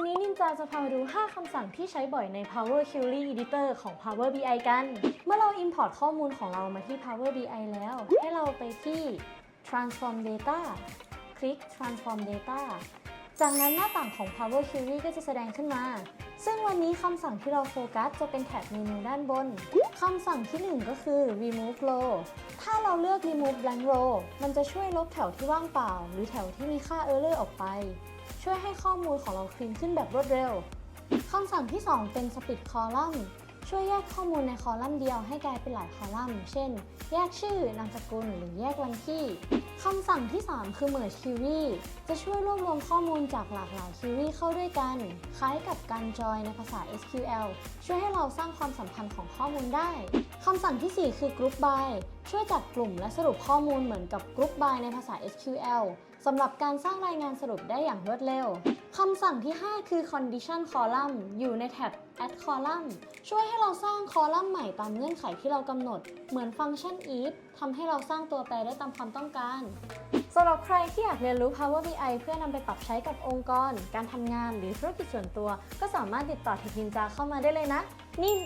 วันนี้นินจาจะพามาดู 5 คำสั่งที่ใช้บ่อยใน Power Query Editor ของ Power BI กัน เมื่อเรา Import ข้อมูลของเรามาที่ Power BI แล้ว ให้เราไปที่ Transform Data คลิก Transform Data จากนั้นหน้าต่างของ Power Query ก็จะแสดงขึ้นมา ซึ่งวันนี้คำสั่งที่เราโฟกัสจะเป็นแท็บเมนูด้านบน คำสั่งที่ 1 ก็คือ remove row ถ้าเราเลือก remove blank row มันจะช่วยลบแถวที่ว่างเปล่า หรือแถวที่มีค่า error ออกไป ช่วยให้ข้อมูลของเราคลีนขึ้นแบบรวดเร็ว คำสั่งที่ 2 เป็น split column ช่วยแยกข้อมูลในคอลัมน์เดียวให้กลายเป็นหลายคอลัมน์ เช่น แยกชื่อนามสกุลหรือแยกวันที่ คำสั่งที่ 3 คือ merge query จะช่วยรวบรวมข้อมูลจากหลากหลาย query เข้าด้วยกัน คล้ายกับการ join ในภาษา SQL ช่วยให้เราสร้างความสัมพันธ์ของข้อมูลได้ คำสั่งทีสี่4 คือ group by ช่วยจัดกลุ่มและสรุปข้อมูลเหมือนกับ group by ในภาษา SQL สำหรับการสร้างรายงานสรุปได้อย่างรวดเร็ว คำสั่งที่ 5 คือ condition column อยู่ในแท็บ add column ช่วยให้เราสร้างคอลัมน์ใหม่ตามเงื่อนไขที่เรากำหนด เหมือนฟังก์ชัน if ทำให้เราสร้างตัวแปรได้ตามความต้องการสำหรับใครที่อยากเรียนรู้ Power BI เพื่อนำไปปรับใช้กับองค์กร การทำงานหรือธุรกิจส่วนตัว ก็สามารถติดต่อเทคนินจาเข้ามาได้เลยนะ นิ่น